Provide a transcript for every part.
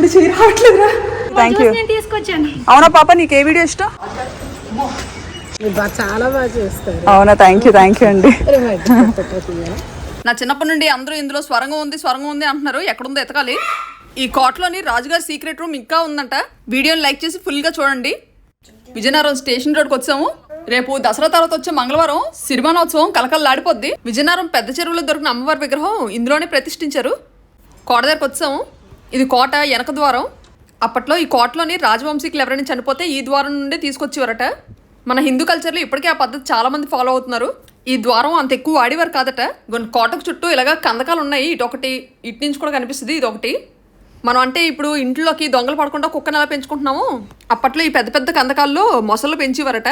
ఇప్పుడు చేయి రావట్లేదురా. Thank you నేను తీసుకొచ్చాను. అవునా పాప నీకు ఏ వీడియో ఇష్టం? చాలా బాగా చేస్తారు. అవునా థ్యాంక్ యూ థ్యాంక్ యూ అండి? నా చిన్నప్పటి నుండి అందరూ ఇందులో స్వరంగం ఉంది స్వరంగం ఉంది అంటున్నారు. ఎక్కడుందో ఎతకాలి. ఈ కోటలోని రాజుగారి సీక్రెట్ రూమ్ ఇంకా ఉందంట. వీడియోని లైక్ చేసి ఫుల్గా చూడండి. విజయనగరం స్టేషన్ రోడ్కి వచ్చాము. రేపు దసరా తర్వాత వచ్చే మంగళవారం సిరిమానోత్సవం కలకల్లాడిపోద్ది. విజయనగరం పెద్ద చెరువులో దొరికిన అమ్మవారి విగ్రహం ఇందులోనే ప్రతిష్ఠించారు. కోట దగ్గరకు వచ్చాము. ఇది కోట వెనక ద్వారం. అప్పట్లో ఈ కోటలోని రాజవంశీకులు ఎవరైనా చనిపోతే ఈ ద్వారం నుండి తీసుకొచ్చేవారట. మన హిందూ కల్చర్లో ఇప్పటికే ఆ పద్ధతి చాలామంది ఫాలో అవుతున్నారు. ఈ ద్వారం అంత ఎక్కువ వాడేవారు కాదట. కొన్ని కోటకు చుట్టూ ఇలాగా కందకాలు ఉన్నాయి. ఇటు ఒకటి ఇటు నుంచి కూడా కనిపిస్తుంది ఇది ఒకటి. మనం అంటే ఇప్పుడు ఇంట్లోకి దొంగలు పడకుండా కుక్కను ఎలా పెంచుకుంటున్నాము? అప్పట్లో ఈ పెద్ద పెద్ద కందకాల్లో మొసళ్ళు పెంచేవారట.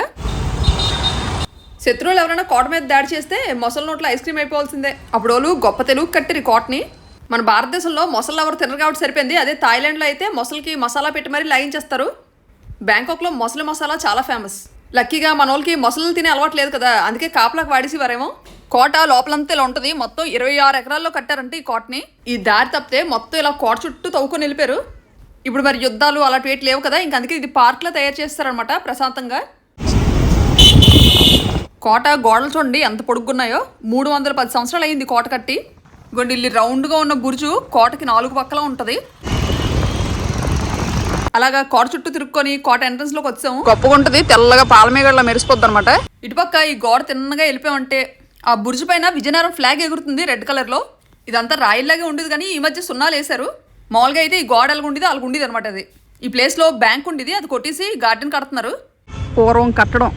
శత్రువులు ఎవరైనా కోట మీద దాడి చేస్తే మొసలు నోట్లో ఐస్ క్రీమ్ అయిపోవాల్సిందే. అప్పుడు వాళ్ళు గొప్ప తెలుగు కట్టిరి కోటని. మన భారతదేశంలో మొసళ్ళు ఎవరు తినరు కాబట్టి సరిపోయింది. అదే థాయిలాండ్లో అయితే మొసలికి మసాలా పెట్టి మరీ లాగించేస్తారు బ్యాంకాక్లో మొసలి మసాలా చాలా ఫేమస్. లక్కీగా మన వాళ్ళకి మొసలు తినే అలవాటు లేదు కదా అందుకే కాపలాకు వాడేసేవారేమో. కోట లోపలంతా ఇలా ఉంటుంది. మొత్తం ఇరవై ఆరు ఎకరాల్లో కట్టారంటే ఈ కోటని. ఈ దారి తప్పితే మొత్తం ఇలా కోట చుట్టూ తవ్వుకొని వెళ్ళిపోయారు. ఇప్పుడు మరి యుద్ధాలు అలాంటివి వేటి లేవు కదా ఇంక అందుకే ఇది పార్క్లో తయారు చేస్తారనమాట ప్రశాంతంగా. కోట గోడలు చూడండి ఎంత పొడుగున్నాయో మూడు వందల పది సంవత్సరాలు అయింది కోట కట్టి. ఇగోండి ఇల్లు రౌండ్గా ఉన్న బురుజు కోటకి నాలుగు పక్కల ఉంటుంది. అలాగా కోట చుట్టూ తిరుక్కొని కోట ఎంట్రన్స్లోకి వచ్చాము. గొప్పగా ఉంటుంది తెల్లగా పాలమేగడలా మెరిసిపోద్ది అనమాట ఇటుపక్క ఈ గోడ తిన్నగా వెళ్ళిపోయామంటే ఆ బురుజు పైన విజయనగరం ఫ్లాగ్ ఎగురుతుంది రెడ్ కలర్లో. ఇదంతా రాయిల్లాగే ఉండేది కానీ ఈ మధ్య సున్నాలు వేశారు. మామూలుగా అయితే ఈ గోడ ఎలాగ ఉండేది అలాగ ఉండేది అనమాట అది. ఈ ప్లేస్లో బ్యాంక్ ఉండేది అది కొట్టేసి గార్డెన్ కడుతున్నారు. పూర్వం కట్టడం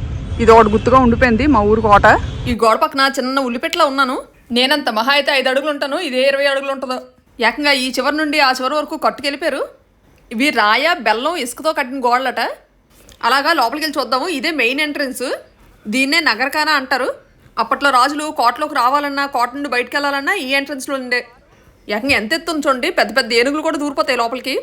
ఇది ఒకటి గుర్తుగా ఉండిపోయింది మా ఊరు కోట. ఈ గోడ పక్కన చిన్న ఉల్లిపెట్లా ఉన్నాను. నేనంత మహా అయితే ఐదు అడుగులు ఉంటాను ఇదే ఇరవై అడుగులు ఉంటుందో. ఏకంగా ఈ చివరి నుండి ఆ చివరి వరకు కట్టుకెళ్ళిపోయారు. ఇవి రాయ బెల్లం ఇసుకతో కట్టిన గోడలట. అలాగా లోపలికి వెళ్ళి చూద్దాము. ఇదే మెయిన్ ఎంట్రన్స్. దీన్నే నగరకాన అంటారు. అప్పట్లో రాజులు కోటలోకి రావాలన్నా కోట నుండి బయటకు వెళ్ళాలన్నా ఈ ఎంట్రన్స్లో ఉండే. ఏకంగా ఎంత ఎత్తుంది చూడండి. పెద్ద పెద్ద ఏనుగులు కూడా దూరిపోతాయి లోపలికి.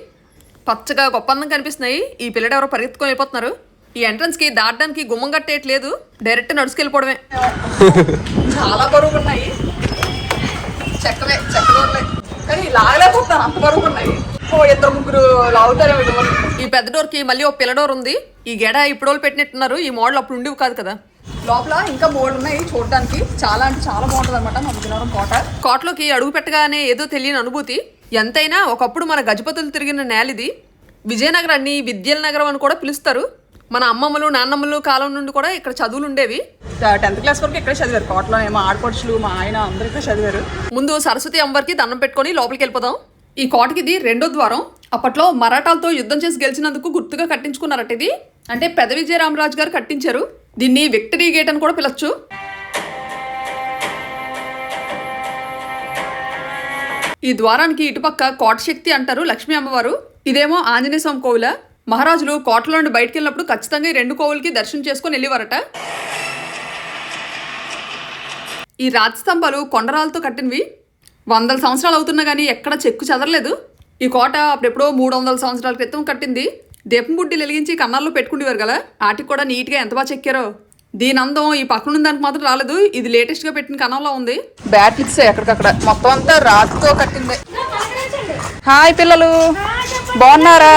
పచ్చగా గొప్ప అందం కనిపిస్తున్నాయి. ఈ పిల్లడు ఎవరో పరిగెత్తుకొని వెళ్ళిపోతున్నారు. ఈ ఎంట్రన్స్కి దాటడానికి గుమ్మం కట్టేయట్లేదు. డైరెక్ట్ నడుచుకెళ్ళిపోవడమే. చాలా బరువు ఉన్నాయి. చెక్కలే చెక్కలే కానీ లాగలేకపోతాను అంత బరువు ఉన్నాయి. ఓ ఇద్దరు ముగ్గురు లాగుతారేమో మరి. ఈ పెద్ద డోర్కి మళ్ళీ ఒక పిల్ల డోర్ ఉంది. ఈ గెడ ఇప్పుడు వాళ్ళు పెట్టినట్టున్నారు. ఈ మోడల్ అప్పుడు ఉండేవి కాదు కదా. లోపల ఇంకా బోర్డు ఉన్నాయి చూడడానికి. చాలా అంటే చాలా బాగుంటుంది అనమాట మా విజయనగరం కోట. కోటలోకి అడుగు పెట్టగానే ఏదో తెలియని అనుభూతి. ఎంతైనా ఒకప్పుడు మన గజపతులు తిరిగిన నేల ఇది విజయనగరాన్ని విద్యల నగరం అని కూడా పిలుస్తారు. మన అమ్మమ్మలు నాన్నమ్మలు కాలం నుండి కూడా ఇక్కడ చదువులు ఉండేవి. టెన్త్ క్లాస్ వరకు ఇక్కడ చదివారు. కోటలో మా ఆడపడుచులు మా ఆయన అందరూ ఇక్కడ చదివారు. ముందు సరస్వతి అమ్మవారికి దండం పెట్టుకొని లోపలికి వెళ్ళిపోదాం. ఈ కోటకి ఇది రెండో ద్వారం. అప్పట్లో మరాఠాలతో యుద్ధం చేసి గెలిచినందుకు గుర్తుగా కట్టించుకున్నారట ఇది. అంటే పెద విజయరామరాజు గారు కట్టించారు. దీన్ని విక్టరీ గేట్ అని కూడా పిలవచ్చు ఈ ద్వారానికి ఇటుపక్క కోట శక్తి అంటారు లక్ష్మీ అమ్మవారు. ఇదేమో ఆంజనేయ స్వామి కోవిల. మహారాజులు కోటలో నుండి బయటికి వెళ్ళినప్పుడు ఖచ్చితంగా ఈ రెండు కోవులకి దర్శనం చేసుకొని వెళ్ళేవారట. ఈ రాతి స్తంభాలు కొండరాలతో కట్టినవి వందల సంవత్సరాలు అవుతున్నా కానీ ఎక్కడ చెక్కు చెదరలేదు. ఈ కోట అప్పుడెప్పుడో మూడు వందల సంవత్సరాల క్రితం కట్టింది. దీపం బుడ్డిలు వెలిగించి కన్నాల్లో పెట్టుకునేవారు కదా వాటికి కూడా నీట్గా ఎంత బాగా చెక్కారో. దీని అందం ఈ పక్కన ఉన్న దానికి మాత్రం రాలేదు. ఇది లేటెస్ట్గా పెట్టిన కన్నంలో ఉంది. బ్యాటిల్స్ ఎక్కడికక్కడ. మొత్తం అంతా రాతితో కట్టిందే. హాయ్ పిల్లలు. బాగున్నారా?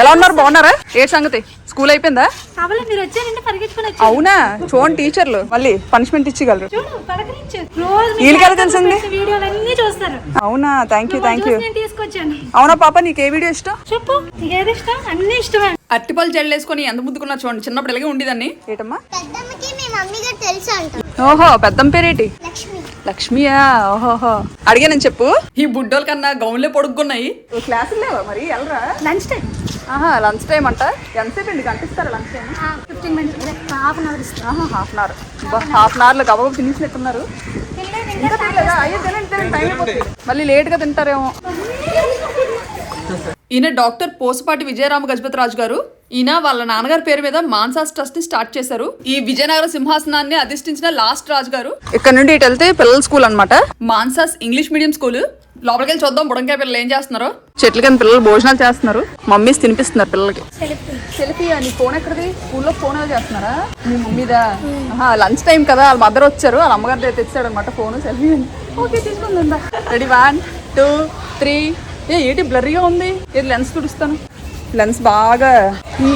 ఎలా ఉన్నారు? బాగున్నారా? ఏ సంగతి? స్కూల్ అయిపోయిందా? అవలే మీరు వచ్చారంటే పరిగెత్తుకుని వచ్చి అవునా? చూడండి టీచర్లు. మళ్ళీ పనిష్మెంట్ ఇచ్చగలరు చూడు పలకరించు రోజు తెలిసింది? పెట్టే వీడియోలు అన్ని చూస్తారు. అవునా? థ్యాంక్ యూ థ్యాంక్ యూ రోజు నేను తీసుకొచ్చాను. అవునా పాప నీకు ఏ వీడియో ఇష్టం? చెప్పు. నీకేది ఇష్టం? అన్ని ఇష్టమే. అట్టిపళ్ళు జల్లేసుకొని ఎంత ముద్దుకున్నా చూడండి. చిన్నప్పుడు ఇలాగే ఉండేదాన్ని. ఏటమ్మా? పెద్దమ్మకి మీ మమ్మీ గారు తెలుసు అంట. ఓహో పెద్దం పేరేటి? లక్ష్మి. లక్ష్మియా? ఓహోహో. అడిగానని చెప్పు. ఈ బుడ్డోల కన్నా గౌన్లే పొడుగున్నాయి క్లాసులు లేవా మరి? వెళ్ళరా లంచ్ టైం ఆహా లంచ్ టైం అంట. ఎంతసేపు అండి? గంట ఇస్తారా lunch time fifteen minutes half an hour ఇస్తాం ఆహా half an hour half an అవర్లో గబగబ తినేసినట్టున్నారు. ఇంకా తినలేదా? అయ్యో తినండి తినండి టైం అయిపోతుంది. మళ్ళీ లేట్గా తింటారేమో. ఈయన డాక్టర్ పోసపాటి విజయరామ గజపతి రాజు గారు. ఈయన వాళ్ళ నాన్నగారి పేరు మీద మాన్సాస్ ట్రస్ట్ని స్టార్ట్ చేశారు. ఈ విజయనగర సింహాసనాన్ని అధిష్ఠించిన లాస్ట్ రాజు గారు ఇక్కడ నుండి ఇటు వెళ్తే పిల్లల స్కూల్ అన్నమాట. Mansas English medium school. లోపలికి వెళ్ళి చూద్దాం. బుడంకాయ పిల్లలు ఏం చేస్తున్నారు? చెట్ల కింద పిల్లలు భోజనాలు చేస్తున్నారు. మమ్మీస్ తినిపిస్తున్నారు పిల్లలకి. సెల్ఫీ నీ ఫోన్ ఎక్కడిది? స్కూల్లో ఫోన్ చేస్తున్నారా? మీ మమ్మీదా? లంచ్ టైం కదా వాళ్ళ మదర్ వచ్చారు వాళ్ళ అమ్మగారి దగ్గర తెచ్చాడు అనమాట ఫోన్ సెల్ఫీ ఓకే తీసుకుందా రెడీ వన్ టూ త్రీ. ఏ ఏంటి బ్లర్రీగా ఉంది? ఇది లెన్స్ తుడుస్తాను? లెన్స్ బాగా ఈ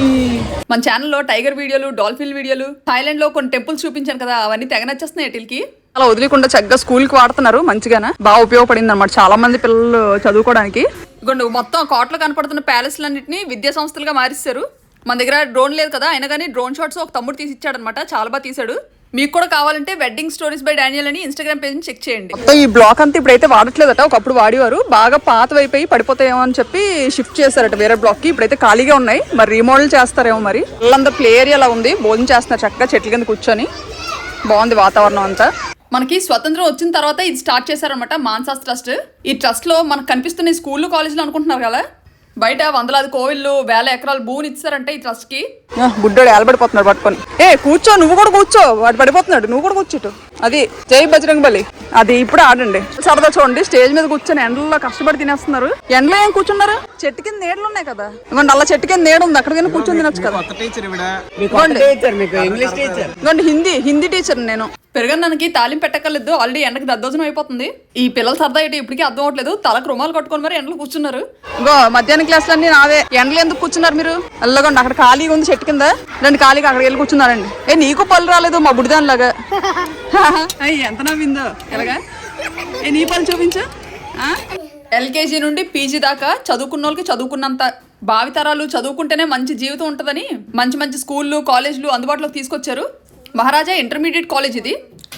మన ఛానల్లో టైగర్ వీడియోలు డాల్ఫిన్ వీడియోలు థాయిలాండ్లో కొన్ని టెంపుల్స్ చూపించాను కదా అవన్నీ తెగ నచ్చేస్తున్నాయి వీటికి అలా వదిలేకుండా చక్కగా స్కూల్కి వాడుతున్నారు మంచిగానే. బాగా ఉపయోగపడింది అనమాట చాలా మంది పిల్లలు చదువుకోవడానికి. ఇగోండి మొత్తం కోట్లో కనపడుతున్న ప్యాలెస్లన్నింటినీ విద్యా సంస్థలుగా మారిస్తారు. మన దగ్గర డ్రోన్ లేదు కదా అయినా కానీ డ్రోన్ షాట్స్ ఒక తమ్ముడు తీసి ఇచ్చాడు అనమాట చాలా బాగా తీసాడు మీకు కూడా కావాలంటే వెడ్డింగ్ స్టోరీస్ బై డానియల్ అని ఇన్స్టాగ్రామ్ పేజ్ చెక్ చేయండి. మొత్తం ఈ బ్లాక్ అంతా ఇప్పుడైతే వాడట్లేదట ఒకప్పుడు వాడేవారు. బాగా పాత అయిపోయి పడిపోతాయేమో అని చెప్పి షిఫ్ట్ చేశారట వేరే బ్లాక్కి ఇప్పుడైతే ఖాళీగా ఉన్నాయి మరి రీమోడల్ చేస్తారేమో మరి. వాళ్ళందరూ ప్లే ఏరియా అలా ఉంది భోజనం చేస్తున్నారు చక్కగా చెట్ల కింద కూర్చొని. బాగుంది వాతావరణం అంతా. మనకి స్వతంత్రం వచ్చిన తర్వాత ఇది స్టార్ట్ చేశారనమాట మాన్సాస్ ట్రస్ట్. ఈ ట్రస్ట్లో మనకు కనిపిస్తున్న ఈ స్కూళ్ళు కాలేజీలు అనుకుంటున్నారు కదా? బయట వందలాది కోవిళ్ళు వేల ఎకరాలు భూమిని ఇచ్చారంటే ఈ ట్రస్ట్కి బుడ్డోడు ఏలబడిపోతున్నాడు పట్టుకొని. ఏ కూర్చో నువ్వు కూడా కూర్చో. వాడు పడిపోతున్నాడు నువ్వు కూడా కూర్చోటు అది జై బజరంగ్ బలి. అది ఇప్పుడు ఆడండి. సరదా చూడండి స్టేజ్ మీద కూర్చొని ఎండలో కష్టపడి తినేస్తున్నారు. ఎండలో ఏం కూర్చున్నారు? చెట్టు కింద నీడలు ఉన్నాయి కదా. ఇవ్వండి అలా చెట్టు కింద నీడ ఉంది. అక్కడికైనా కూర్చొని తినొచ్చు కదా. కొత్త టీచర్ ఇవిడ. ఇవ్వండి. హిందీ హిందీ టీచర్ నేను. పెరగన్నానికి తాలింపు పెట్టక్కర్లేదు. ఆల్రెడీ ఎండకి దద్దోజనం అయిపోతుంది. ఈ పిల్లల సరదా ఏంటి? ఇప్పటికీ అర్థం అవట్లేదు తలకు రుమాలు కట్టుకొని మరి ఎండలు కూర్చున్నారు. ఇంకో మధ్యాహ్నం క్లాసులు అన్ని నావే. ఎండలు ఎందుకు కూర్చున్నారు మీరు? అల్లగండి అక్కడ ఖాళీగా ఉంది చెట్టు కింద. రెండు ఖాళీగా అక్కడికి వెళ్ళి కూర్చున్నారండి. ఏ నీకు పళ్ళు రాలేదు మా బుడిదాని లాగా అయ్యి ఎంత నవ్విందో. ఎలాగా? ఏ నీ పళ్ళు చూపించు. ఎల్కేజీ నుండి పీజీ దాకా చదువుకున్న వాళ్ళకి చదువుకున్నంత భావితరాలు చదువుకుంటేనే మంచి జీవితం ఉంటుందని మంచి మంచి స్కూళ్ళు కాలేజీలు అందుబాటులోకి తీసుకొచ్చారు. మహారాజా ఇంటర్మీడియట్ కాలేజ్ ఇది.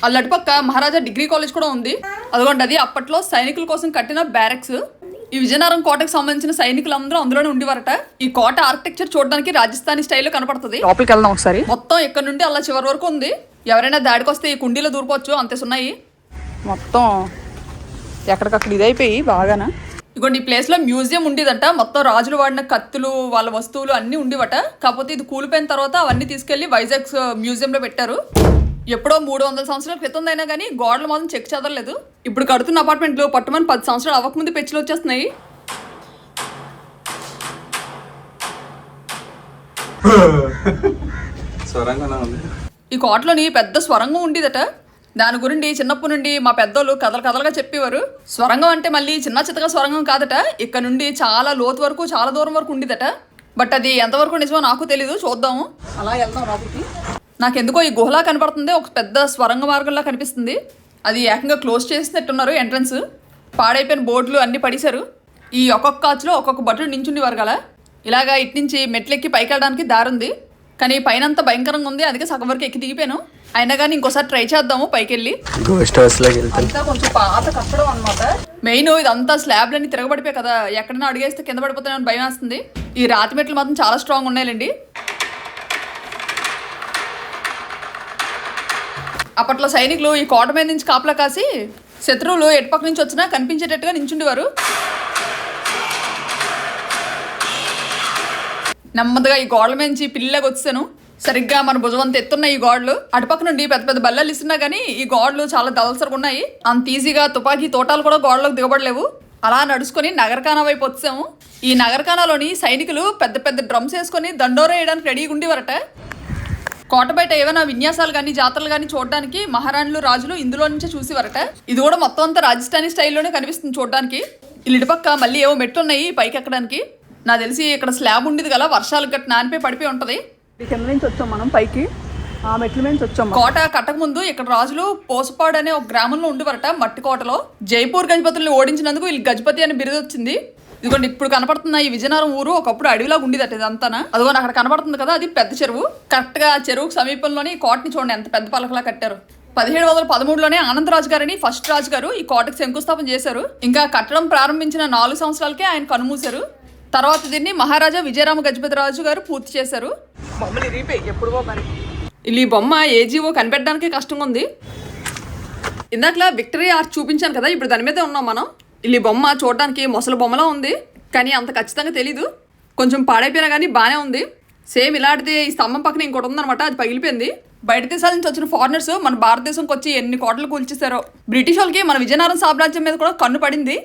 అల్లటిపక్క మహారాజా డిగ్రీ కాలేజ్ కూడా ఉంది. అదిగోండి అది అప్పట్లో సైనికుల కోసం కట్టిన బ్యారెక్స్. ఈ విజయనగరం కోటకు సంబంధించిన సైనికులందరూ అందులోనే ఉండేవారట. ఈ కోట ఆర్కిటెక్చర్ చూడడానికి రాజస్థానీ స్టైల్లో కనపడుతుంది. లోపలికి వెళ్దాం ఒకసారి. మొత్తం ఇక్కడ నుండి అలా చివరి వరకు ఉంది. ఎవరైనా దాడికి వస్తే ఈ కుండీలో దూరిపోవచ్చు అంతే ఉన్నాయి మొత్తం ఎక్కడికక్కడ ఇదైపోయి బాగానా? ఇగోండి ఈ ప్లేస్లో మ్యూజియం ఉండేదంట. మొత్తం రాజులు వాడిన కత్తులు వాళ్ళ వస్తువులు అన్నీ ఉండేవట. కాకపోతే ఇది కూలిపోయిన తర్వాత అవన్నీ తీసుకెళ్ళి వైజాగ్ మ్యూజియంలో పెట్టారు. ఎప్పుడో మూడు వందల సంవత్సరాల క్రితం అయినా కానీ గోడలు మాత్రం చెక్ చదవలేదు ఇప్పుడు కడుతున్న అపార్ట్మెంట్లు పట్టుమని పది సంవత్సరాలు అవ్వకముందు పెచ్చులు వచ్చేస్తున్నాయి. ఈ కోటలోని పెద్ద స్వరంగం ఉండేదట. దాని గురించి చిన్నప్పటి నుండి మా పెద్దోళ్ళు కథలు కథలుగా చెప్పేవారు. స్వరంగం అంటే మళ్ళీ చిన్న చిత్తగా స్వరంగం కాదట. ఇక్కడ నుండి చాలా లోతు వరకు చాలా దూరం వరకు ఉండేదట. బట్ అది ఎంతవరకు నిజమో నాకు తెలీదు. చూద్దాము. అలా వెళ్దాం రాబోకి నాకెందుకో ఈ గుహలా కనపడుతుంది ఒక పెద్ద స్వరంగ మార్గంలా కనిపిస్తుంది. అది ఏకంగా క్లోజ్ చేసినట్టున్నారు ఎంట్రన్స్. పాడైపోయిన బోర్డులు అన్ని పడేశారు. ఈ ఒక్కొక్క కాచులో ఒక్కొక్క బట్టలు నించుండి వరగాల. ఇలాగా ఇటు నుంచి మెట్లెక్కి పైకి వెళ్ళడానికి దారుంది. కానీ పైన అంతా భయంకరంగా ఉంది అందుకే సగం వరకు ఎక్కి దిగిపోయాను. అయినా కానీ ఇంకోసారి ట్రై చేద్దాము పైకి వెళ్ళి అంతా కొంచెం పాత కట్టడం అనమాట మెయిన్ ఇదంతా స్లాబ్లన్నీ తిరగబడిపోయి కదా. ఎక్కడైనా అడిగేస్తే కింద పడిపోతానని భయం వేస్తుంది. ఈ రాతి మెట్లు మాత్రం చాలా స్ట్రాంగ్ ఉన్నాయండి అప్పట్లో సైనికులు ఈ కోట మీద నుంచి కాపలా కాసి శత్రువులు ఎటుపక్క నుంచి వచ్చినా కనిపించేటట్టుగా నించుండేవారు. నెమ్మదిగా ఈ గోడల నుంచి పిల్లగా వచ్చాను. సరిగ్గా మన భుజవంత ఎత్తున్న ఈ గోడలు. అటుపక్క నుండి పెద్ద పెద్ద బల్లలు ఇస్తున్నా కానీ ఈ గోడలు చాలా దళసరిగా ఉన్నాయి. అంత ఈజీగా తుపాకీ తోటాలు కూడా గోడలకు దిగబడలేవు. అలా నడుచుకొని నగరఖానా వైపు వచ్చాము. ఈ నగరఖానాలోని సైనికులు పెద్ద పెద్ద డ్రమ్స్ వేసుకొని దండోర వేయడానికి రెడీగా ఉండేవారట. కోట బయట ఏమైనా విన్యాసాలు కానీ జాతరలు కానీ చూడడానికి మహారాణులు రాజులు ఇందులో నుంచే చూసేవారట. ఇది కూడా మొత్తం అంతా రాజస్థానీ స్టైల్లోనే కనిపిస్తుంది చూడడానికి. ఇటుపక్క మళ్ళీ ఏవో మెట్లు ఉన్నాయి పైకి ఎక్కడానికి. నాకు తెలిసి ఇక్కడ స్లాబ్ ఉండేది కదా వర్షాలు గట్టి నానిపోయి పడిపోయి ఉంటది. కింద నుంచి వచ్చాం మనం పైకి. ఆ మెట్ల నుంచి వచ్చాం కోట కట్టక ముందు ఇక్కడ రాజులు పోసపాడు అనే ఒక గ్రామంలో ఉండేవారట మట్టి కోటలో. జైపూర్ గజపతుల్ని ఓడించినందుకు వీళ్ళు గజపతి అని బిరుదు వచ్చింది ఇదిగోండి ఇప్పుడు కనపడుతున్న ఈ విజయనగరం ఊరు ఒకప్పుడు అడవిలాగా ఉండేదట ఇదంతానా? అదిగోండి అక్కడ కనపడుతుంది కదా అది పెద్ద చెరువు. కరెక్ట్గా ఆ చెరువుకు సమీపంలోనే ఈ కోటని చూడండి ఎంత పెద్ద పలకలా కట్టారు. పదిహేడు వందల పదమూడులోనే ఆనందరాజు గారిని ఫస్ట్ రాజు గారు ఈ కోటకి శంకుస్థాపన చేశారు. ఇంకా కట్టడం ప్రారంభించిన నాలుగు సంవత్సరాలకే ఆయన కనుమూశారు. తర్వాత దీన్ని మహారాజా విజయరామ గజపతి రాజు గారు పూర్తి చేశారు. ఈ బొమ్మ ఏ జీవో కనిపెట్టడానికి కష్టంగా ఉంది. ఇందాకలా విక్టరీ ఆర్చ్ చూపించాను కదా ఇప్పుడు దాని మీదే ఉన్నాం మనం. ఈ బొమ్మ చూడడానికి మొసలి బొమ్మలా ఉంది కానీ అంత ఖచ్చితంగా తెలీదు. కొంచెం పాడైపోయినా కానీ బాగానే ఉంది. సేమ్ ఇలాంటిది ఈ స్తంభం పక్కన ఇంకోటి ఉందన్నమాట అది పగిలిపోయింది. బయట దేశాల నుంచి వచ్చిన ఫారినర్స్ మన భారతదేశంకి వచ్చి ఎన్ని కోటలు కూల్చేశారో. బ్రిటిష్ వాళ్ళకి మన విజయనగరం సామ్రాజ్యం మీద కూడా కన్ను పడింది.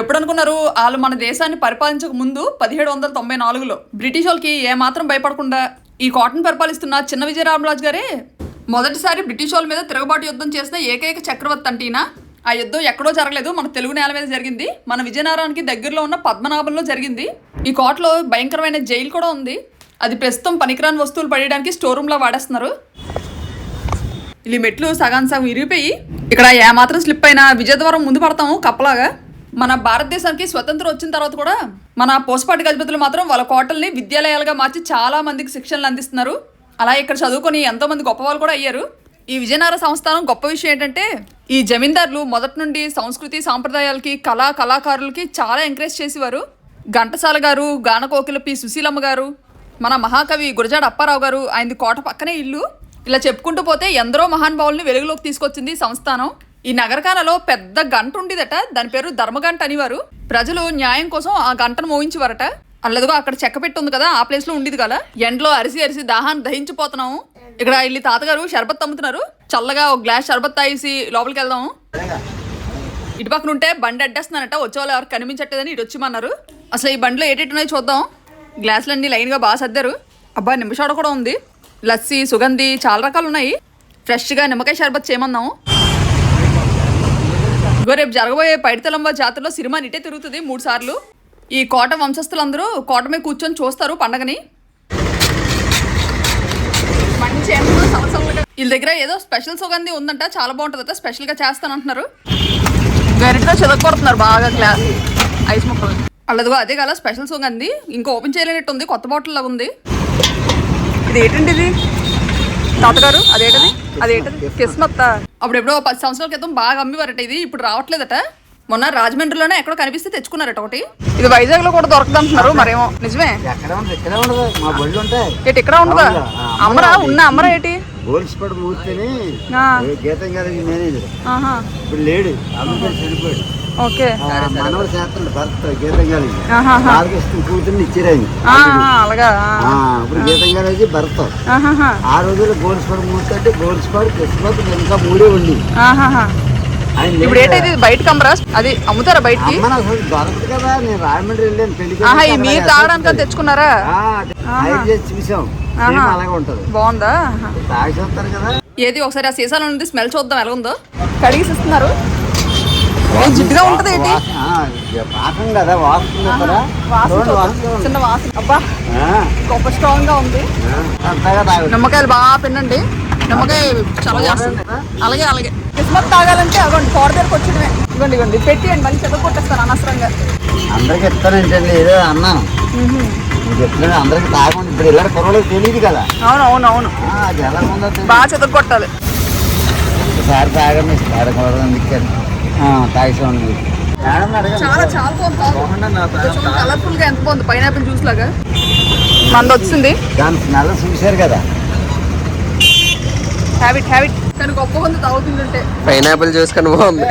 ఎప్పుడు అనుకున్నారు వాళ్ళు మన దేశాన్ని పరిపాలించక ముందు పదిహేడు వందల తొంభై నాలుగులో? బ్రిటిష్ వాళ్ళకి ఏమాత్రం భయపడకుండా ఈ కోటను పరిపాలిస్తున్న చిన్న విజయరామరాజు గారే? మొదటిసారి బ్రిటిష్ వాళ్ళ మీద తిరగబాటు యుద్ధం చేసిన ఏకైక చక్రవర్తి అంటేనా ఆ యుద్ధం ఎక్కడో జరగలేదు. మన తెలుగు నేల మీద జరిగింది. మన విజయనగరానికి దగ్గరలో ఉన్న పద్మనాభంలో జరిగింది. ఈ కోటలో భయంకరమైన జైలు కూడా ఉంది. అది ప్రస్తుతం పనికిరాని వస్తువులు పడేయడానికి స్టోర్ రూమ్లో వాడేస్తున్నారు. ఈ మెట్లు సగాన్ సగం విరిగిపోయి ఇక్కడ ఏమాత్రం స్లిప్ అయినా విజయద్వారం ముందు పడతాము కప్పలాగా. మన భారతదేశానికి స్వతంత్రం వచ్చిన తర్వాత కూడా మన పోస్పాటి గజపతులు మాత్రం వాళ్ళ కోటల్ని విద్యాలయాలుగా మార్చి చాలా మందికి శిక్షణలు అందిస్తున్నారు. అలా ఇక్కడ చదువుకొని ఎంతోమంది గొప్పవాళ్ళు కూడా అయ్యారు. ఈ విజయనగర సంస్థానం గొప్ప విషయం ఏంటంటే ఈ జమీందారులు మొదటి నుండి సంస్కృతి సాంప్రదాయాలకి కళా కళాకారులకి చాలా ఎంకరేజ్ చేసేవారు. ఘంటసాల గారు గానకోకిల పి. సుశీలమ్మ గారు మన మహాకవి గురజాడ అప్పారావు గారు ఆయనది కోట పక్కనే ఇల్లు. ఇలా చెప్పుకుంటూ పోతే ఎందరో మహానుభావుల్ని వెలుగులోకి తీసుకొచ్చింది సంస్థానం. ఈ నగరకాలలో పెద్ద గంట ఉండేదట. దాని పేరు ధర్మగంట అనేవారు. ప్రజలు న్యాయం కోసం ఆ గంటను మోయించేవారట అల్లదిగో అక్కడ చెక్క పెట్టి ఉంది కదా ఆ ప్లేస్లో ఉండేది కదా ఎండలో అరిసి అరిసి దాహాన్ని దహించిపోతున్నాము. ఇక్కడ వెళ్ళి తాతగారు షర్బత్ అమ్ముతున్నారు. చల్లగా ఒక గ్లాస్ షర్బత్ తాగేసి లోపలికి వెళ్దాం. ఇటు పక్కన ఉంటే బండి అడ్డేస్తున్నారట వచ్చే వాళ్ళు ఎవరు కనిపించట్లేదని ఇటు వచ్చి అసలు ఈ బండిలో ఏటెట్టున్నాయి చూద్దాం చూద్దాం. గ్లాసులన్నీ లైన్గా బాగా సర్దారు. అబ్బా నిమిషాడు కూడా ఉంది. లస్సీ సుగంధి చాలా రకాలు ఉన్నాయి. ఫ్రెష్గా నిమ్మకాయ షర్బత్ చేయమన్నాము ఇగో రేపు జరగబోయే పైడితలంబ జాతరలో సినిమా నిటే తిరుగుతుంది మూడు సార్లు. ఈ కోట వంశస్థులందరూ కోట మీద కూర్చొని చూస్తారు పండగని. మంచి వీళ్ళ దగ్గర ఏదో స్పెషల్ సుగంధి ఉందంట చాలా బాగుంటుందట స్పెషల్గా చేస్తానంటున్నారు. గరిటలో చెదగొడుతున్నారు బాగా గ్లాస్ ఐస్ ముక్కలు. అల్లదిగో అదే కదా స్పెషల్ సుగంధి ఇంకా ఓపెన్ చేయలేనట్టు ఉంది కొత్త బాటిల్ లాగా ఉంది. ఇది ఏంటండి ఇది? తాతగారు అదేంటది? అదేంటది? కిస్మత్ అప్పుడు ఎప్పుడో పది సంవత్సరాల క్రితం బాగా అమ్మివారట ఇది ఇప్పుడు రావట్లేదట. మొన్న రాజమండ్రిలోనే ఎక్కడో కనిపిస్తే తెచ్చుకున్నారట ఒకటి. ఇది వైజాగ్లో కూడా దొరకదు అంటున్నారు మరేమో. నిజమే? ఎక్కడ ఉండదు ఇక్కడ ఉండదు. మా బళ్ళు ఉంటాయి. ఏటి ఇక్కడ ఉండదా? అమ్మరా ఉన్న అమ్మరా ఏటి? గోల్స్పడ్ మూర్తిని ఆ, ఏ గీతం గారి మేనేజర్ ఆహా, ఇప్పుడు లేడు అందుకే చనిపోయాడు. ఓకే. మనవడు చేస్తాడు భర్త గీతం గారి. బాలకృష్ణ కూతుర్ని ఇచ్చారు ఇప్పుడు గీతం గారు భర్త. ఆ రోజుల్లో గోల్స్పడ్ మూర్తి అంటే గోల్స్పడ్ కిస్మత్ ఇంకా మూడే ఉంది ఇప్పుడు ఏంటది? బయటకి అమ్మరా? అది అమ్ముతారా బయటికి? దొరకదు కదా నేను రాజమండ్రి వెళ్ళాను వెళ్ళి మీరు తాగడానికి తెచ్చుకున్నారా? చేసి. బాగుందా? ఏది ఒకసారి ఆ సీసాలో నుండి స్మెల్ చూద్దాం ఎలా ఉందో కడిగిసిస్తున్నారు. ఏ జిడ్డుగా ఉంటది ఏంటి? పాకం కదా వాసన ఉంది. చిన్న వాసన. అబ్బా గొప్ప స్ట్రాంగ్గా ఉంది. నిమ్మకాయలు బాగా పిండండి. నిమ్మకాయ చాలా చేస్తుంది అలాగే అలాగే. కిస్మత్ తాగాలంటే అగోండి కోడ దగ్గరకు వచ్చిడమే ఇవ్వండి ఇవ్వండి పెట్టియండి మళ్ళీ చెత్త కొట్టేస్తాను అనవసరంగా. అందరికి ఇస్తానంటండి ఏదో అన్నాను. నేను చెప్తున్నాను అందరికి తాగండి ఇప్పుడు ఇలాంటి కుర్రలకు తెలియదు కదా అవును అవును అవును ఆ, అది ఎలా ఉందో తెలియదు. బాగా చెత్త కొట్టాలి ఒకసారి తాగండి తాగకూడదు అందుకే తాగిస్తాను చాలా చాలా బాగుంది కలర్ఫుల్గా ఎంత బాగుంది పైనాపిల్ జ్యూస్ లాగా మంది వచ్చింది దాని స్మెల్ చూశారు కదా హ్యాబిట్ హ్యాబిట్ కానీ గొప్ప మంది తాగుతుందంటే పైనాపిల్ జ్యూస్ కన్నా బాగుంది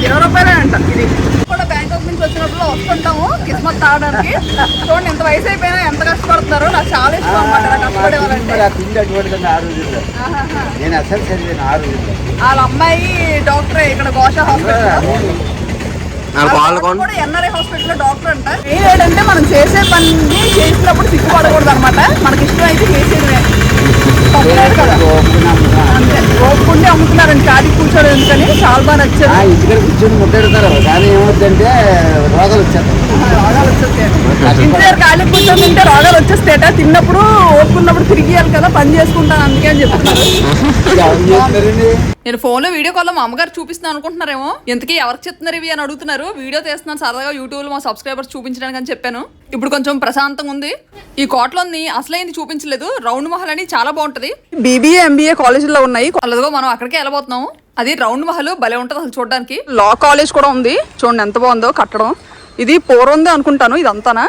ఇరవై రూపాయలే అంట. ఇది కూడా బ్యాంకాక్ నుంచి వచ్చినప్పుడు వస్తుంటాము కిస్మత్ తాగడానికి. చూడండి ఎంత వయసు అయిపోయినా ఎంత కష్టపడుతున్నారు నాకు చాలా ఇష్టం అనమాట ఇలా కష్టపడే వాళ్ళంటే మరి ఆ పిండి అటువంటిది ఆ రోజుల్లో ఆహాహా. నేను అసలు చదివాను ఆ రోజుల్లో వాళ్ళ అమ్మాయి డాక్టర్ ఇక్కడ గోషా హాస్పిటల్ నాకు కూడా ఎన్ఆర్ఐ హాస్పిటల్లో డాక్టర్ అంట. ఏంటంటే మనం చేసే పని చేసినప్పుడు సిగ్గుపడకూడదు అనమాట మనకి ఇష్టం అయితే చేసేదే. ఓపుకుంటే అమ్ముతున్నారని ఖాళీ కూర్చోడం ఎందుకని? చాలా బాగా నచ్చారు ఇక్కడ కూర్చొని ముద్దెడతారు కానీ ఏమవుతుందంటే రోగాలు వచ్చేస్తాయి. ఖాళీ కూర్చొని తింటే రోగాలు వచ్చేస్తాయట. తిన్నప్పుడు ఓపుకున్నప్పుడు తిరిగియాలి కదా పని చేసుకుంటాను అందుకే అని చెప్తున్నారు. నేను ఫోన్లో వీడియో కాల్లో మా అమ్మగారు చూపిస్తున్నాను అనుకుంటున్నారేమో. ఇంతకీ ఎవరికి చెప్తున్నారు ఇవి అని అడుగుతున్నారు. వీడియో తీస్తున్నాను సరదాగా యూట్యూబ్లో మా సబ్స్క్రైబర్స్ చూపించడానికి అని చెప్పాను. ఇప్పుడు కొంచెం ప్రశాంతంగా ఉంది. ఈ కోటలోని అసలైంది చూపించలేదు. రౌండ్ మహల్ అని చాలా బాగుంటది. బీబీఏ ఎంబీఏ కాలేజీలో ఉన్నాయి. అలాగో మనం అక్కడికే వెళ్ళబోతున్నాము అది రౌండ్ మహల్ భలే ఉంటుంది అసలు చూడడానికి. లా కాలేజ్ కూడా ఉంది. చూడండి ఎంత బాగుందో కట్టడం. ఇది పూర్వంది అనుకుంటాను ఇదంతానా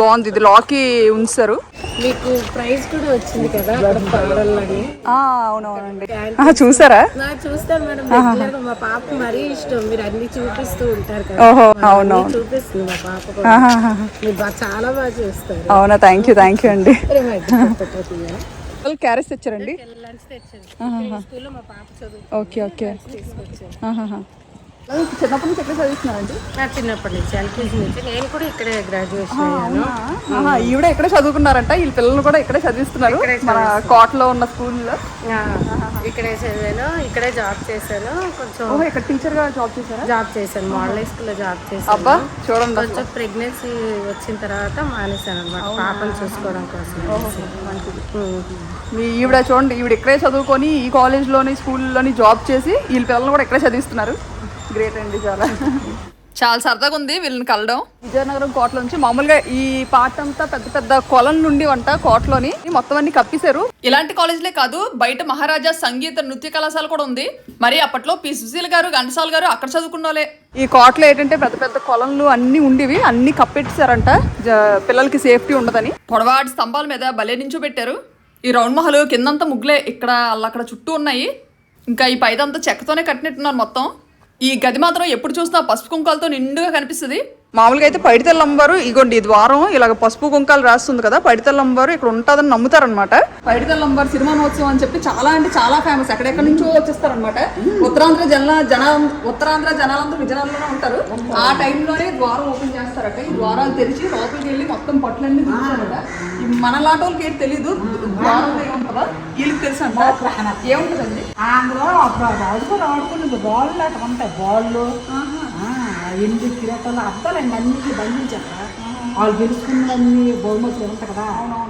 బాగుంది ఇది లాకి ఉంచారు. మీకు ప్రైజ్ కూడా వచ్చింది కదా అవునవునండి. చూసారా? చూస్తాను మేడం మా పాప మరీ ఇష్టం మీరు అన్ని చూపిస్తూ ఉంటారు కదా. ఓహో అవునవును. చూపిస్తుంది మా పాప చాలా బాగా చూస్తారు. అవునా థ్యాంక్ యూ థ్యాంక్ యూ అండి. క్యారెట్స్ తెచ్చారండి? Okay okay. చిన్నప్పటి నుంచి ఎక్కడ చదివిస్తున్నారండి? నా చిన్నప్పటి నుంచి ఎల్కేజీ నుంచి. నేను కూడా ఇక్కడే గ్రాడ్యుయేషన్ అయ్యాను. ఆహా, ఈవిడ ఇక్కడే చదువుకున్నారంట? వీళ్ళ పిల్లలు కూడా ఇక్కడే చదివిస్తున్నారు. మన కోటలో ఉన్న స్కూల్లో. ఆ, ఇక్కడే చదివాను. ఇక్కడే జాబ్ చేశాను. కొంచెం ఓహో ఇక్కడ టీచర్గా జాబ్ చేశారా? జాబ్ చేశాను. మోడల్ హై స్కూల్లో జాబ్ చేశాను. అబ్బా చూడండి అసలు. కొంచెం ప్రెగ్నెన్సీ వచ్చిన తర్వాత మానేశాను అనమాట పాపను చూసుకోవడం కోసం ఉమ్. మీ ఈవిడ చూడండి ఈవిడ ఇక్కడే చదువుకొని ఈ కాలేజ్లోని స్కూల్లోని జాబ్ చేసి వీళ్ళ పిల్లలు కూడా ఇక్కడే చదివిస్తున్నారు. గ్రేట్ అండి చాలా. చాలా సరదాగా ఉంది వీళ్ళని కలడం. విజయనగరం కోటలో నుంచి మామూలుగా ఈ పాట అంతా పెద్ద పెద్ద కొలం నుండి వంట కోటలోని మొత్తం అన్ని కప్పిశారు. ఇలాంటి కాలేజీలే కాదు బయట మహారాజా సంగీత నృత్య కళాశాల కూడా ఉంది. మరి అప్పట్లో పి. సుశీల్ గారు ఘంటసాల గారు అక్కడ చదువుకున్న వాళ్ళే. ఈ కోటలో ఏంటంటే పెద్ద పెద్ద కొలంలు అన్ని ఉండేవి అన్ని కప్పెట్టేశారంట. పిల్లలకి సేఫ్టీ ఉండదని. పొడవాటి స్తంభాల మీద భలే నించోబెట్టారు ఈ రౌండ్ మహల్ కిందంతా ముగ్గులే ఇక్కడ అక్కడ చుట్టూ ఉన్నాయి. ఇంకా ఈ పైదంతా చెక్కతోనే కట్టినట్టున్నారు మొత్తం. ఈ గది మాత్రం ఎప్పుడు చూసినా పసుపు కుంకాలతో నిండుగా కనిపిస్తుంది. మామూలుగా అయితే పైడితెల్ల అమ్మవారు ఇగోండి ఈ ద్వారం ఇలాగ పసుపు కుంకాలు రాస్తుంది కదా పైడితెల్ల అమ్మవారు ఇక్కడ ఉంటుందని నమ్ముతారనమాట పైడితెల్ల అమ్మవారు సినిమానోత్సవం అని చెప్పి చాలా అంటే చాలా ఫేమస్ ఎక్కడెక్కడి నుంచో వచ్చేస్తారనమాట ఉత్తరాంధ్ర జన జన ఉత్తరాంధ్ర జనాలందరూ విజయనగరంలోనే ఉంటారు. ఆ టైంలోనే ద్వారం ఓపెన్ చేస్తారట. ఈ ద్వారాలు తెరిచి లోపలికి వెళ్ళి మొత్తం పట్లన్నీ దిగుతారట మన లాంటి వాళ్ళకి ఏంటి తెలీదు ద్వారం ఏముంటుందా వీళ్ళకి తెలుసు అంట? ఏముంటుందండి? అందులో అప్పుడు రాజుగారు ఆడుకునేది బాళ్ళు అట్లా ఉంటాయి బాళ్ళు. ఎనిమిది కిరీటాలు అద్దాలండి అన్నింటికి బంధించాక వాళ్ళు గెలుచుకున్నవన్నీ బహుమతులు ఉంటాయి కదా?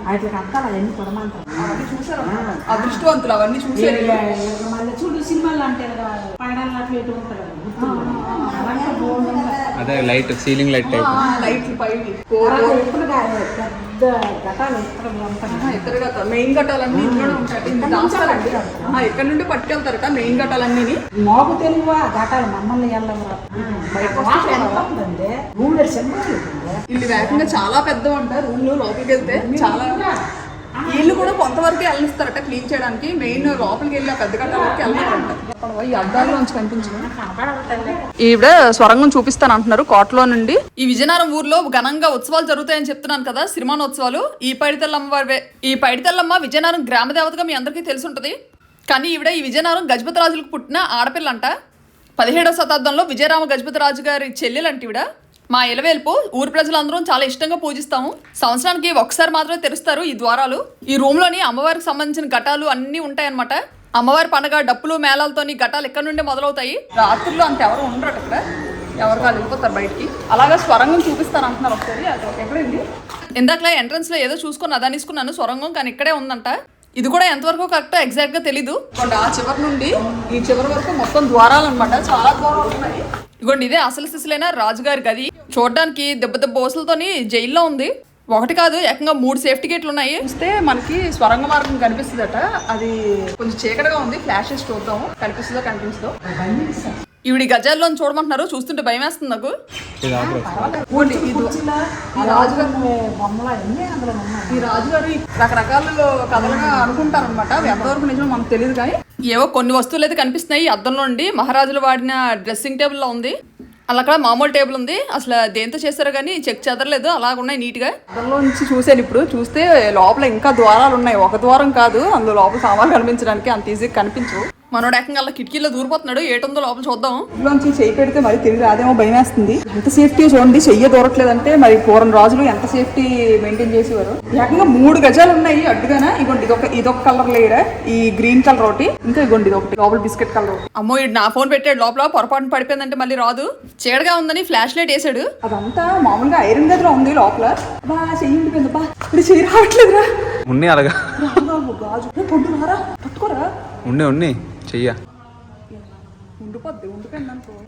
వాటికి అద్దాలు అవన్నీ కొడమంటారు అదృష్టవంతులు అవన్నీ చూసారు మళ్ళీ చూడు సినిమాలు అంటే కదా పగడాలు అట్లా బోర్డు ఉంటాయి. అదే లైట్ సీలింగ్ లైట్ టైప్. లైట్లు పైవి. ఎప్పుడు కాదు, పెద్ద ఘటాలు ఉంటాయి ఇద్దరు మెయిన్ ఘట్టాలన్నీ ఇంట్లోనే ఉంటాయి. ఇక్కడ నుండి పట్టుకెళ్తారట మెయిన్ ఘట్టాలన్నీ మాకు తెలియవా ఘటాలు మమ్మల్ని వెళ్ళవరా ఇల్లు వేగంగా చాలా పెద్ద ఉంటారు. రూమ్లు లోపలికి వెళ్తే చాలా వీళ్ళు కూడా కొంతవరకు వెళ్ళిస్తారట క్లీన్ చేయడానికి. మెయిన్ లోపలికి వెళ్ళి పెద్ద గంట వరకు వెళ్ళారంట ఈ కనిపించింది. ఈవిడ స్వరంగం చూపిస్తాను అంటున్నారు కోటలో నుండి. ఈ విజయనగరం ఊర్లో ఘనంగా ఉత్సవాలు జరుగుతాయని చెప్తున్నాను కదా సిరిమానోత్సవాలు ఈ పైడితల్లమ్మ వారివే ఈ పైడితల్లమ్మ విజయనగరం గ్రామ దేవతగా మీ అందరికీ తెలిసి ఉంటుంది కానీ ఈవిడ ఈ విజయనగరం గజపతి రాజులకు పుట్టిన ఆడపిల్లంట. పదిహేడవ శతాబ్దంలో విజయరామ గజపతి రాజు గారి చెల్లెలంట ఈవిడ. మా ఇలవేల్పు ఊరు ప్రజలందరం చాలా ఇష్టంగా పూజిస్తాము. సంవత్సరానికి ఒకసారి మాత్రమే తెరుస్తారు ఈ ద్వారాలు. ఈ రూమ్లోని అమ్మవారికి సంబంధించిన ఘటాలు అన్నీ ఉంటాయన్నమాట. అమ్మవారి పండగ డప్పులు మేళాలతోని ఘటాలు ఎక్కడి నుండి మొదలవుతాయి? రాత్రుల్లో అంత ఎవరు ఉండరు అక్కడ. ఎవరు కాదు వెళ్ళిపోతారు బయటికి. అలాగా స్వరంగం చూపిస్తాను అంటున్నారు ఒకసారి. అది ఎక్కడండి ఇందాకలా ఎంట్రన్స్లో ఏదో చూసుకుని అదని స్వరంగం కానీ ఇక్కడే ఉందంట. ఇది కూడా ఎంతవరకు కరెక్ట్ ఎగ్జాక్ట్గా తెలీదు ఆ చివరి నుండి ఈ చివరి వరకు మొత్తం ద్వారాలు అనమాట చాలా ద్వారాలు ఉన్నాయి. ఇగోండి ఇదే అసలు సిసలైన రాజుగారి గది. చూడడానికి దెబ్బ దెబ్బ జైల్లో ఉంది. ఒకటి కాదు ఏకంగా మూడు సేఫ్టీ గేట్లు ఉన్నాయి. చూస్తే మనకి స్వరంగ మార్గం కనిపిస్తుందట. అది కొంచెం చీకటిగా ఉంది. ఫ్లాషెస్ చూద్దాము కనిపిస్తుందో కనిపిస్తుందో ఈవిడి గజాల్లో చూడమంటున్నారు. చూస్తుంటే భయం వేస్తుంది నాకు ఈ రాజుగారు రకరకాల కథలుగా అనుకుంటారు అనమాట ఎంతవరకు నిజమో మనకు తెలియదు కానీ. ఏవో కొన్ని వస్తువులు అయితే కనిపిస్తున్నాయి. అద్దంలో నుండి మహారాజులు వాడిన డ్రెస్సింగ్ టేబుల్లో ఉంది. అలా అక్కడ మామూలు టేబుల్ ఉంది. అసలు దేంతో చేస్తారో కానీ చెక్ చెదరలేదు. అలా ఉన్నాయి నీట్గా నుంచి చూసాను ఇప్పుడు. చూస్తే లోపల ఇంకా ద్వారాలు ఉన్నాయి ఒక ద్వారం కాదు. అందులో లోపల సామాన్లు కనిపించడానికి అంత ఈజీగా కనిపించవు. మనోడు ఏకంగా అలా కిటికీలో దూరిపోతున్నాడు. ఏటుందో లోపల చూద్దాం. ఇంట్లోంచి చెయ్యి పెడితే మరి తిరిగి రాదేమో భయం వేస్తుంది ఎంత సేఫ్టీ చూడండి చెయ్యి దూరట్లేదంటే మరి పూర్వం రాజులు ఎంత సేఫ్టీ మెయింటైన్ చేసేవారు? ఏకంగా మూడు గజాలు ఉన్నాయి అడ్డుగానే? ఇగోండి ఇదొక ఇదొక కలర్ లేయర్? ఈ గ్రీన్ కలర్ ఒకటి. ఇంకా ఇగోండి ఇది ఒకటి. లోపల బిస్కెట్ కలర్ అమ్మో ఇడు నా ఫోన్ పెట్టాడు లోపల పొరపాటున పడిపోయిందంటే మళ్ళీ రాదు. చీడగా ఉందని ఫ్లాష్ లైట్ వేసాడు. అదంతా మామూలుగా ఐరన్ గదిలో ఉంది లోపల. బా చెయ్యి ఉండిపోయింది బా. ఇప్పుడు చెయ్యి రావట్లేదురా. ఉన్ని అలాగా రాంబాబు, గాజు. రే, పొద్దున రారా? పట్టుకోరా? ఉండి ఉన్ని. చెయ్య.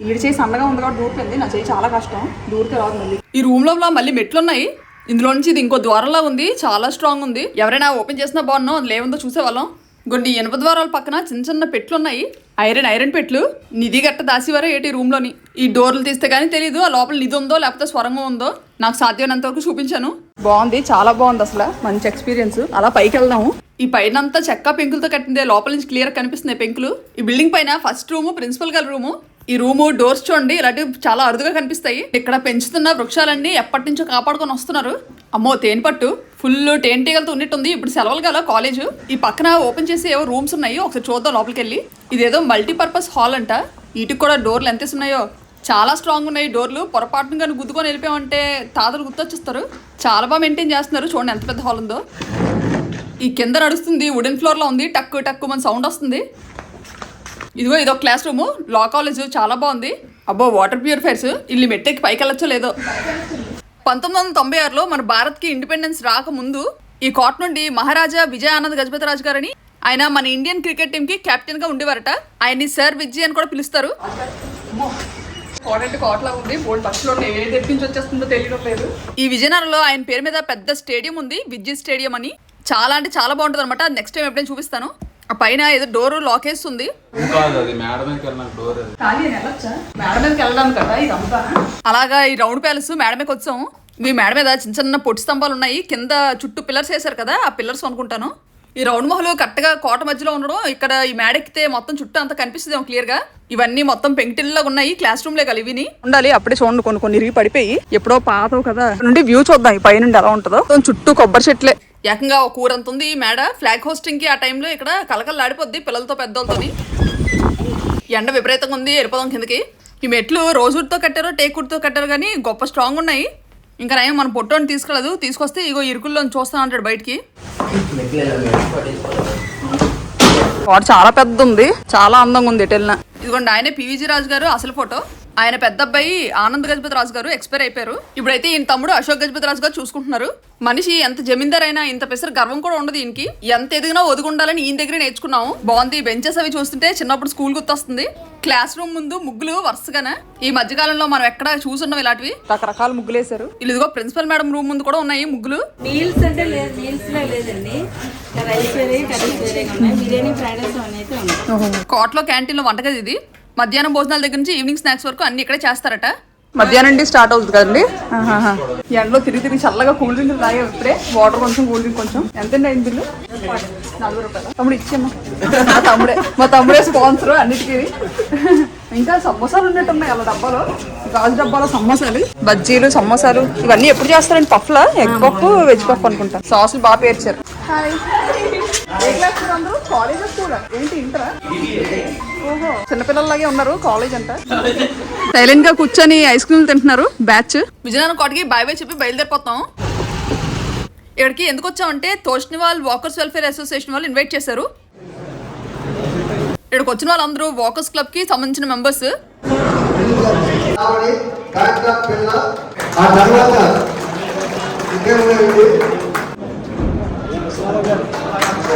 ఈడి సన్నగా ఉంది కాబట్టి దూరిపోయింది. నా చేయి చాలా కష్టం. దూరితే రాదు మళ్ళీ. ఈ రూమ్ లోపల మళ్ళీ మెట్లు ఉన్నాయి ఇందులో నుంచి ఇది ఇంకో ద్వారంలా ఉంది. చాలా స్ట్రాంగ్ ఉంది. ఎవరైనా ఓపెన్ చేసినా బాగున్నాం అందులో ఏముందో చూసేవాళ్ళం. కొన్ని ఇనుప ద్వారాల పక్కన చిన్న చిన్న పెట్లు ఉన్నాయి ఐరన్ ఐరన్ పెట్లు. నిధి గట్ట దాసివారో ఏంటి రూమ్లోని ఈ డోర్లు తీస్తే కానీ తెలియదు ఆ లోపల నిధి ఉందో లేకపోతే స్వరంగం ఉందో నాకు సాధ్యమైనంత వరకు చూపించాను. బాగుంది. చాలా బాగుంది అసలు. మంచి ఎక్స్పీరియన్స్ అలా పైకి వెళ్దాము. ఈ పైన అంతా చెక్క పెంకులతో కట్టిందే లోపల నుంచి క్లియర్ కనిపిస్తున్నాయి పెంకులు. ఈ బిల్డింగ్ పైన ఫస్ట్ రూము ప్రిన్సిపల్ గారి రూము. ఈ రూము డోర్స్ చూడండి ఇలాంటివి చాలా అరుదుగా కనిపిస్తాయి. ఇక్కడ పెంచుతున్న వృక్షాలన్నీ ఎప్పటి నుంచో కాపాడుకొని వస్తున్నారు. అమ్మో తేనె పట్టు. ఫుల్ తేనెటీగలతో ఉన్నట్టుంది. ఇప్పుడు సెలవులు గల కాలేజ్. ఈ పక్కన ఓపెన్ చేసి ఏవో రూమ్స్ ఉన్నాయి ఒకసారి చూద్దాం లోపలికి వెళ్ళి ఇదేదో మల్టీపర్పస్ హాల్ అంట. వీటికి కూడా డోర్లు ఎంత ఉన్నాయో. చాలా స్ట్రాంగ్ ఉన్నాయి డోర్లు. పొరపాటున కానీ గుద్దుకొని వెళ్ళిపోయామంటే తాతలు గుర్తొచ్చేస్తారు. చాలా బాగా మెయింటైన్ చేస్తున్నారు. చూడండి ఎంత పెద్ద హాల్ ఉందో. ఈ కింద నడుస్తుంది వుడెన్ ఫ్లోర్లో ఉంది. టక్కు టక్కు మన సౌండ్ వస్తుంది. ఇదిగో ఇదో క్లాస్ రూమ్ లా కాలేజ్ చాలా బాగుంది. అబ్బో వాటర్ ప్యూరిఫైర్స్ ఇల్లు మెట్టెక్కి పైకి వెళ్ళొచ్చో లేదో. పంతొమ్మిది వందల తొంభై ఆరులో మన భారత్కి ఇండిపెండెన్స్ రాకముందు ఈ కోట నుండి మహారాజా విజయ ఆనంద్ గజపతి రాజు గారని ఆయన మన ఇండియన్ క్రికెట్ టీంకి కెప్టెన్గా ఉండేవారట. ఆయన్ని సార్ విజయ్ అని కూడా పిలుస్తారు. కోటంటే కోటలా ఉంది. బోర్డు బస్సులో ఏ తెప్పించి వచ్చేస్తుందో తెలియడం లేదు ఈ విజయనగరంలో ఆయన పేరు మీద పెద్ద స్టేడియం ఉంది. విద్యుత్ స్టేడియం అని. చాలా అంటే చాలా బాగుంటుంది అనమాట నెక్స్ట్ టైం ఎప్పుడైనా చూపిస్తాను. ఆ పైన ఏదో డోర్ లాక్ వేస్తుంది. అలాగా ఈ రౌండ్ ప్యాలెస్ మేడ మీదకి వచ్చాం. ఈ మేడ మీద చిన్న చిన్న పొట్టి స్తంభాలు ఉన్నాయి. కింద చుట్టూ పిల్లర్స్ వేశారు కదా ఆ పిల్లర్స్ అనుకుంటాను ఈ రౌండ్ మహల్ కరెక్ట్గా కోట మధ్యలో ఉండడం ఇక్కడ ఈ మేడ ఎక్కితే మొత్తం చుట్టూ అంతా కనిపిస్తుంది క్లియర్గా. ఇవన్నీ మొత్తం పెంకిటిల్లాగా ఉన్నాయి క్లాస్ రూమ్ లే కలివిని ఉండాలి అప్పుడే చూడండి కొన్ని కొన్ని ఇరిగి పడిపోయి. ఎప్పుడో పాతవు కదా. నుండి వ్యూ చూద్దాం ఈ పైనుండి ఎలా ఉంటుందో. చుట్టూ కొబ్బరి చెట్లే. ఏకంగా ఒక ఊరంత ఉంది ఈ మేడ. ఫ్లాగ్ హోస్టింగ్కి ఆ టైంలో ఇక్కడ కలకల్లాడిపోద్ది పిల్లలతో పెద్దలతోని ఎండ విపరీతంగా ఉంది ఎరిపోదాం కిందకి. ఈ మెట్లు రోజుతో కట్టారో టేకుడితో కట్టారు కానీ గొప్ప స్ట్రాంగ్ ఉన్నాయి. ఇంకా నయం మన పొట్టోని తీసుకెళ్ళదు తీసుకొస్తే ఇగో ఇరుకుల్లో చూస్తా అంటాడు బయటికి. వాడు చాలా పెద్ద ఉంది చాలా అందంగా ఉంది ఎటు వెళ్ళినా. ఇదిగోండి ఆయనే పివిజీ రాజు గారు అసలు ఫోటో. ఆయన పెద్ద అబ్బాయి ఆనంద్ గజపతి రాజు గారు ఎక్స్పైర్ అయిపోయారు. ఇప్పుడైతే ఈయన తమ్ముడు అశోక్ గజపతి రాజు గారు చూసుకుంటున్నారు. మనిషి ఎంత జమీందార్ అయినా ఇంత పెసర గర్వం కూడా ఉండదు ఈయనకి. ఎంత ఎదిగినా ఒదుగుండాలని ఈయన దగ్గర నేర్చుకున్నాము. బాగుంది బెంచెస్ అవి చూస్తుంటే చిన్నప్పుడు స్కూల్ గుర్తొస్తుంది. క్లాస్ రూమ్ ముందు ముగ్గులు వరుసగానే. ఈ మధ్యకాలంలో మనం ఎక్కడ చూసున్నాం ఇలాంటివి. రకరకాల ముగ్గులు వేశారు. ఇదిగో ప్రిన్సిపల్ మేడం రూమ్ ముందు కూడా ఉన్నాయి ముగ్గులు. మీల్స్ అంటే లేదు మీల్స్లో లేదండి. రైస్ వేరే కర్రీస్ వేరే ఉన్నాయి బిర్యానీ ఫ్రైడ్ రైస్ అని అయితే ఉంది కోట్లో క్యాంటీన్లో వంటగది ఇది. మధ్యాహ్నం భోజనాల దగ్గర నుంచి ఈవినింగ్ స్నాక్స్ వరకు అన్ని ఇక్కడే చేస్తారట. మధ్యాహ్నం నుండి స్టార్ట్ అవుతుంది కదండి? ఎండలో తిరిగి తిరిగి చల్లగా కూల్ డ్రింక్ తాగే ఇప్పుడే వాటర్ కొంచెం కూల్ డ్రింక్ కొంచెం. ఎంత అయింది బిల్లు? నలభై రూపాయలు? తమ్ముడు ఇచ్చేమ్మా మా తమ్ముడే మా తమ్ముడే స్పాన్సర్ అన్నిటికీ. ఇంకా సమోసాలు ఉన్నట్టు ఉన్నాయి అలా డబ్బాలో. గాజు డబ్బాలో సమోసాలు బజ్జీలు సమోసాలు. ఇవన్నీ ఎప్పుడు చేస్తారండి? పఫ్లా ఎగ్ పఫ్ వెజ్ పఫ్ అనుకుంటా. సాసులు బాగా పేర్చారు. హాయ్. ఏ క్లాస్ అందరూ? కాలేజ్ స్కూల్ ఏంటి ఇంటరా? ఓహో చిన్నపిల్లలాగే ఉన్నారు కాలేజ్ అంట సైలెంట్గా కూర్చొని ఐస్ క్రీమ్ తింటున్నారు బ్యాచ్ విజయనగరం కోటకి బాయ్ బాయ్ చెప్పి బయలుదేరిపోతాం. ఇక్కడికి ఎందుకు వచ్చామంటే తోష్నివాల్ వాకర్స్ వెల్ఫేర్ అసోసియేషన్ వాళ్ళు ఇన్వైట్ చేశారు. ఇక్కడికి వచ్చిన వాళ్ళందరూ వాకర్స్ క్లబ్కి సంబంధించిన మెంబర్స్ ఆ తర్వాత ఇంకేమున్నాయండి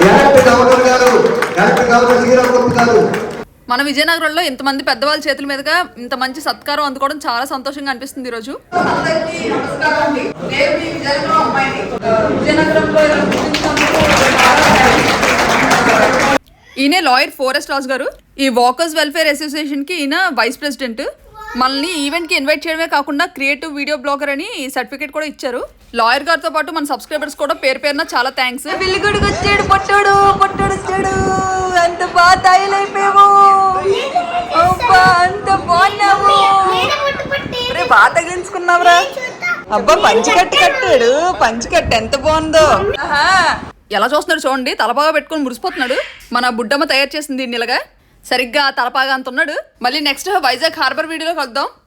డైరెక్ట్ గవర్నర్ గారు డైరెక్ట్ గవర్నర్ శ్రీరామ్ గారు. మన విజయనగరంలో ఇంతమంది పెద్దవాళ్ళ చేతుల మీదుగా ఇంత మంచి సత్కారం అందుకోవడం చాలా సంతోషంగా అనిపిస్తుంది ఈ రోజు ఈయన లాయర్ ఫోరెస్ట్ రాజు గారు. ఈ వాకర్స్ వెల్ఫేర్ అసోసియేషన్కి ఈయన వైస్ ప్రెసిడెంట్. మనల్ని ఈవెంట్కి ఇన్వైట్ చేయడమే కాకుండా క్రియేటివ్ వీడియో బ్లాగర్ అని సర్టిఫికేట్ కూడా ఇచ్చారు. లాయర్ గారితో పాటు మన సబ్స్క్రైబర్స్ కూడా పేరు పేరున చాలా థ్యాంక్స్ వచ్చాడు పొట్టాడు పొట్టాడు వచ్చాడు. అంత బాగా తయారైపోయావు అంత బాగున్నావు. ఒరే, బాగా తగిలించుకున్నావురా అబ్బా పంచి కట్టు కట్టాడు. పంచి కట్టు ఎంత బాగుందో. ఎలా చూస్తున్నాడు చూడండి తలపాగా పెట్టుకొని మురిసిపోతున్నాడు. మన బుడ్డమ్మ తయారు చేసింది దీన్ని ఇలాగా. సరిగ్గా తలపాగా అంత ఉన్నాడు మళ్ళీ నెక్స్ట్ వైజాగ్ హార్బర్ వీడియోలో కలుద్దాం.